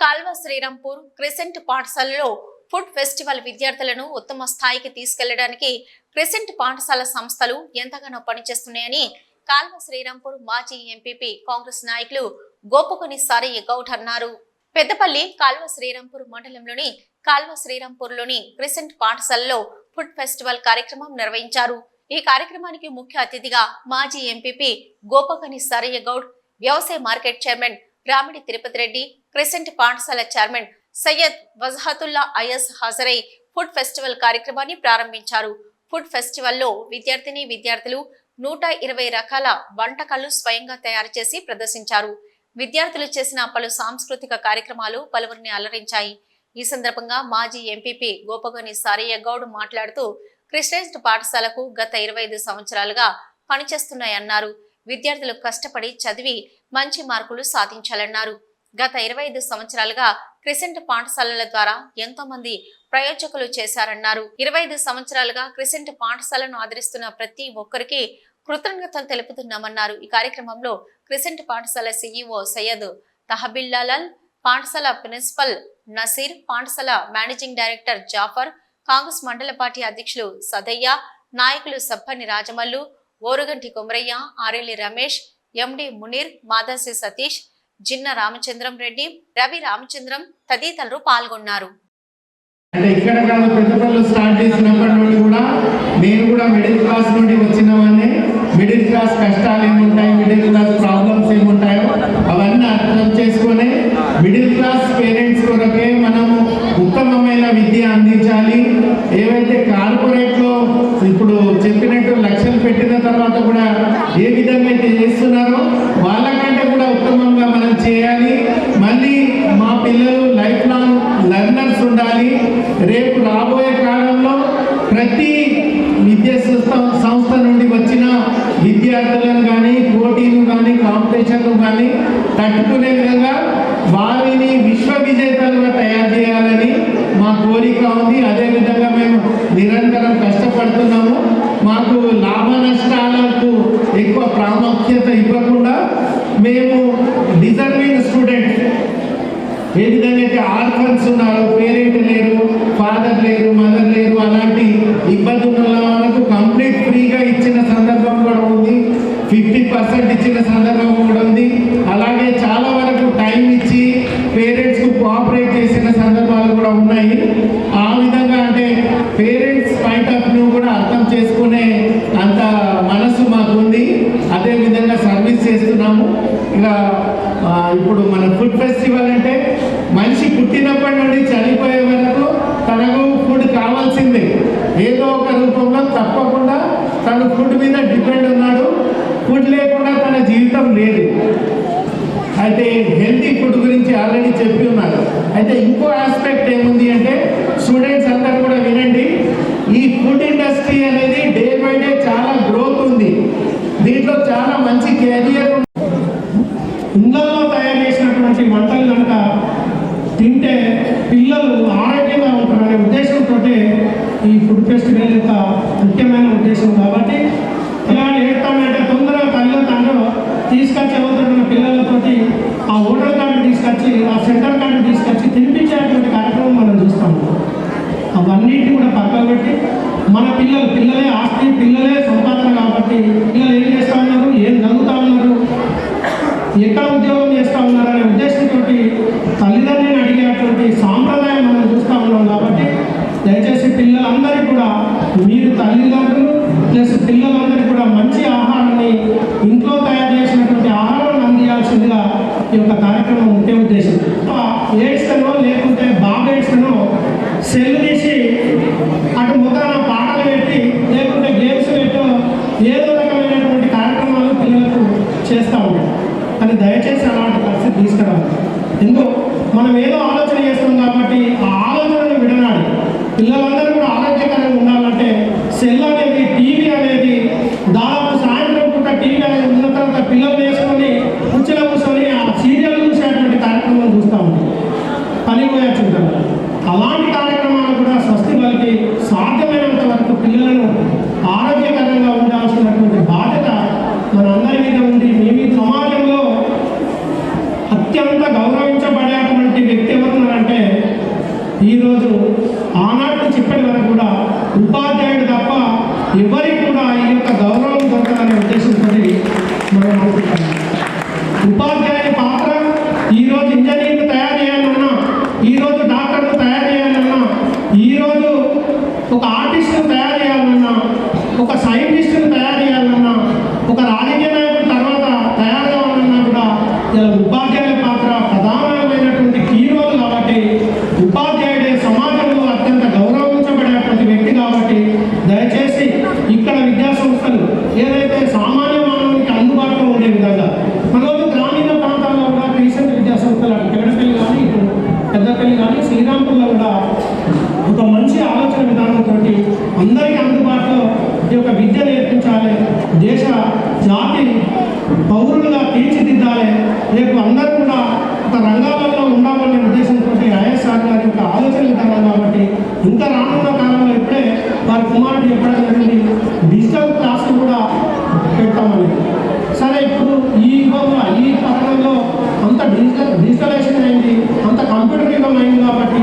కాల్వ Srirampur crescent పాఠశాలలో food festival విద్యార్థులను ఉత్తమ స్థాయికి తీసుకెళ్ళడానికి క్రిసెంట్ పాఠశాల సంస్థలు ఎంతగానో పనిచేస్తున్నాయని కాల్వ శ్రీరాంపూర్ మాజీ ఎంపీపీ కాంగ్రెస్ నాయకులు గోపకొని సారయ్య గౌడ్ అన్నారు. పెద్దపల్లి కాల్వ శ్రీరాంపూర్ మండలంలోని కాల్వ శ్రీరాంపూర్లోని క్రిసెంట్ పాఠశాలలో ఫుడ్ ఫెస్టివల్ కార్యక్రమం నిర్వహించారు. ఈ కార్యక్రమానికి ముఖ్య అతిథిగా మాజీ ఎంపీపీ గోపకని సారయ్య గౌడ్ వ్యవసాయ market chairman Ramidi Tirupati Reddy Crescent పాఠశాల చైర్మన్ సయ్యద్ వజహతుల్లా అయస్ హాజరై ఫుడ్ ఫెస్టివల్ కార్యక్రమాన్ని ప్రారంభించారు. ఫుడ్ ఫెస్టివల్లో విద్యార్థిని విద్యార్థులు నూట ఇరవై రకాల వంటకాలు స్వయంగా తయారు చేసి ప్రదర్శించారు. విద్యార్థులు చేసిన పలు సాంస్కృతిక కార్యక్రమాలు పలువురిని అలరించాయి. ఈ సందర్భంగా మాజీ ఎంపీపీ గోపగోని సారయ్య గౌడ్ మాట్లాడుతూ క్రిస్టియన్స్ పాఠశాలకు గత ఇరవై ఐదు సంవత్సరాలుగా పనిచేస్తున్నాయన్నారు. విద్యార్థులు కష్టపడి చదివి మంచి మార్కులు సాధించాలన్నారు. గత ఇరవై ఐదు సంవత్సరాలుగా క్రిసెంట్ పాఠశాలల ద్వారా ఎంతో మంది ప్రయోజకులు చేశారన్నారు. ఇరవై ఐదు సంవత్సరాలుగా క్రిసెంట్ పాఠశాలను ఆదరిస్తున్న ప్రతి ఒక్కరికి కృతజ్ఞతలు తెలుపుతున్నామన్నారు. ఈ కార్యక్రమంలో క్రిసెంట్ పాఠశాల సీఈఓ సయ్యద్ తహబిల్లాల్ పాఠశాల ప్రిన్సిపల్ నసీర్ పాఠశాల మేనేజింగ్ డైరెక్టర్ జాఫర్ కాంగ్రెస్ మండల పార్టీ అధ్యక్షులు సదయ్య నాయకులు సబ్బని రాజమల్లు ఓరుగంటి కొమరయ్య ఆరెల్లి రమేష్ ఎండి మునీర్ మాదాసి సతీష్ జిన్న రామచంద్రం రెడ్డి రవి రామచంద్రం తదితరులు పాల్గొన్నారు. అంటే ఇక్కడ కాదు పెద్దపల్లి స్టార్ట్ చేసినప్పటి నుండి కూడా నేను కూడా మిడిల్ క్లాస్ నుండి వచ్చిన వాడిని మిడిల్ క్లాస్ కష్టాలు ఏముంటాయి మిడిల్ క్లాస్ ప్రాబ్లమ్స్ ఏముంటాయో అవన్నీ అర్థం చేసుకొని మిడిల్ క్లాస్ పేరెంట్స్ కొరకే మనము ఉత్తమమైన విద్య అందించాలి. ఏవైతే కార్పొరేట్ ఇప్పుడు చెప్పినట్టు లక్షలు పెట్టిన తర్వాత కూడా ఏ విధంగా అయితే చేస్తున్నారో వాళ్ళకంటే కూడా ఉత్తమంగా మనం చేయాలి. మళ్ళీ మా పిల్లలు లైఫ్ లాంగ్ లెర్నర్స్ ఉండాలి. రేపు రాబోయే కాలంలో ప్రతి విద్యా సంస్థ సంస్థ నుండి వచ్చిన విద్యార్థులను కానీ పోటీలు కానీ కాంపిటీషన్లు కానీ తట్టుకునే విధంగా వారిని విశ్వ విజేతలుగా తయారు చేయాలని మా కోరిక ఉంది. అదేవిధంగా మేము నిరంతరం కష్టపడుతున్నాము. విధంగా ఆర్ఫన్స్ ఉన్నారు. పేరెంట్ లేరు ఫాదర్ లేరు మదర్ లేరు అలాంటి ఇబ్బందులు ఉన్న వాళ్ళకు కంప్లీట్ ఫ్రీగా ఇచ్చిన సందర్భం కూడా ఉంది. ఫిఫ్టీ పర్సెంట్ ఇచ్చిన సందర్భం కూడా ఉంది. అలాగే చాలా వరకు టైం ఇచ్చి పేరెంట్స్కు కోఆపరేట్ చేసిన సందర్భాలు కూడా ఉన్నాయి. ఆ విధంగా అంటే పేరెంట్స్ పాయింట్ ఆఫ్ వ్యూ కూడా అర్థం చేసుకునే అంత మనసు మాకుంది. అదేవిధంగా అదే విధంగా సర్వీస్ చేస్తున్నాము. ఇక ఇప్పుడు మన ఫుడ్ ఫెస్టివల్ పుట్టినప్పటి నుండి చనిపోయే వరకు తనకు ఫుడ్ కావాల్సిందే. ఏదో ఒక రూపంలో తప్పకుండా తను ఫుడ్ మీద డిపెండ్ ఉన్నాడు. ఫుడ్ లేకుండా తన జీవితం లేదు. అయితే హెల్తీ ఫుడ్ గురించి ఆల్రెడీ చెప్పి ఉన్నారు అయితే ఇంకో ఆస్పెక్ట్ ఏముంది అంటే స్టూడెంట్స్ అందరూ కూడా వినండి. అవన్నీ కూడా పక్కన పెట్టి మన పిల్లలు పిల్లలే ఆస్తి పిల్లలే సంపాదన కాబట్టి పిల్లలు ఏం చేస్తా ఉన్నారు? ఏం చదువుతా ఉన్నారు? ఎక్కడ ఉద్యోగం చేస్తా ఉన్నారనే ఉద్దేశంతో తల్లిదండ్రులను అడిగేటువంటి సాంప్రదాయం మనం చూస్తూ ఉన్నాం కాబట్టి దయచేసి పిల్లలందరికీ కూడా మీరు తల్లిదండ్రులు ప్లస్ పిల్లలందరికీ కూడా మంచి ఆహారాన్ని ఇంట్లో తయారు చేసినటువంటి ఆహారాన్ని అందించాల్సిందిగా ఈ యొక్క కార్యక్రమం ముఖ్య ఉద్దేశం ఏడ్స్తనో లేకుంటే బాబు ఏడ్స్తనో సెల్ తీసి అటు ముఖాన పాటలు పెట్టి లేకుంటే గేమ్స్ పెట్టో ఏదో రకమైనటువంటి కార్యక్రమాలు పిల్లలకు చేస్తూ ఉంటాం అని దయచేసి అలాంటి పరిస్థితి తీసుకురావాలి ఎందుకు మనం ఏదో ఆలోచన చేస్తాం కాబట్టి ఆ ఆలోచనను విడనాడి పిల్లలందరూ కూడా ఆరోగ్యకరంగా ఉండాలంటే సెల్ అనేది టీవీ అనేది దాదాపు సాయంత్రం పూట టీవీ అనేది ఉన్న తర్వాత పిల్లలు వేసుకొని కుర్చీలో కూర్చొని ఆ సీరియల్ చూసేటువంటి కార్యక్రమం చూస్తూ ఉంటాం పని అలాంటి కార్యక్రమాలు కూడా స్వస్తి పలికి సాధ్యమైనంత వరకు పిల్లలను ఆరోగ్యకరంగా ఉండాల్సినటువంటి బాధ్యత మనందరి మీద ఉంది. మేము సమాజంలో అత్యంత గౌరవించబడేటువంటి వ్యక్తి ఈరోజు ఆనాడు నుంచి ఇప్పటి వరకు కూడా ఉపాధ్యాయుడు తప్ప ఎవరికి కూడా ఈ యొక్క గౌరవం దొరకదనే ఉద్దేశంతో మనం అనుకుంటున్నాం ఉపాధ్యాయుని పాత్ర ఈరోజు ఇంజనీర్లు తయారు చేయాలన్నా ఈరోజు డాక్టర్లు తయారు చేయాలన్నా ఈరోజు ఒక ఆర్టిస్టును తయారు చేయాలన్నా ఒక సైంటిస్టును తయారు చేయాలన్నా ఒక రాజకీయ నాయకుడు తర్వాత తయారు కావాలన్నా కూడా ఇలా ఉపాధ్యాయుల పాత్ర ప్రధానమైనటువంటి కీ రోల్ కాబట్టి ఉపాధ్యాయుడే సమాజంలో అత్యంత గౌరవించబడేటువంటి వ్యక్తి కాబట్టి దయచేసి ఇక్కడ విద్యా సంస్థలు ఏదైతే సామాన్య మానవునికి అందుబాటులో ఉండే విధంగా మనోజు గ్రామీణ ప్రాంతాల్లో కూడా రీసెంట్ విద్యా సంస్థలు అటు పెద్దపల్లి కానీ ఇటు పెద్దపల్లి కానీ శ్రీరాంపూర్లో కూడా ఒక మంచి ఆలోచన విధానంతో అందరికీ అందుబాటులో ఈ యొక్క విద్య నేర్పించాలి. దేశ జాతి పౌరులుగా తీర్చిదిద్దాలి. రేపు అందరూ కూడా ఒక రంగాలలో ఉండాలనే ఉద్దేశంతో ఐఎస్ఆర్ గారి యొక్క ఆలోచన విధానం కాబట్టి ఇంకా రానున్న కాలంలో ఇప్పుడే వారి కుమారుడు చెప్పడం జరిగింది. డిజిటల్ క్లాసులు కూడా పెట్టామని సరే ఇప్పుడు ఈ యుగంలో ఈ పథకంలో అంత డిజిటల్ డిజిటలైజేషన్ అయింది. అంత కంఫర్టబుల్ అయింది కాబట్టి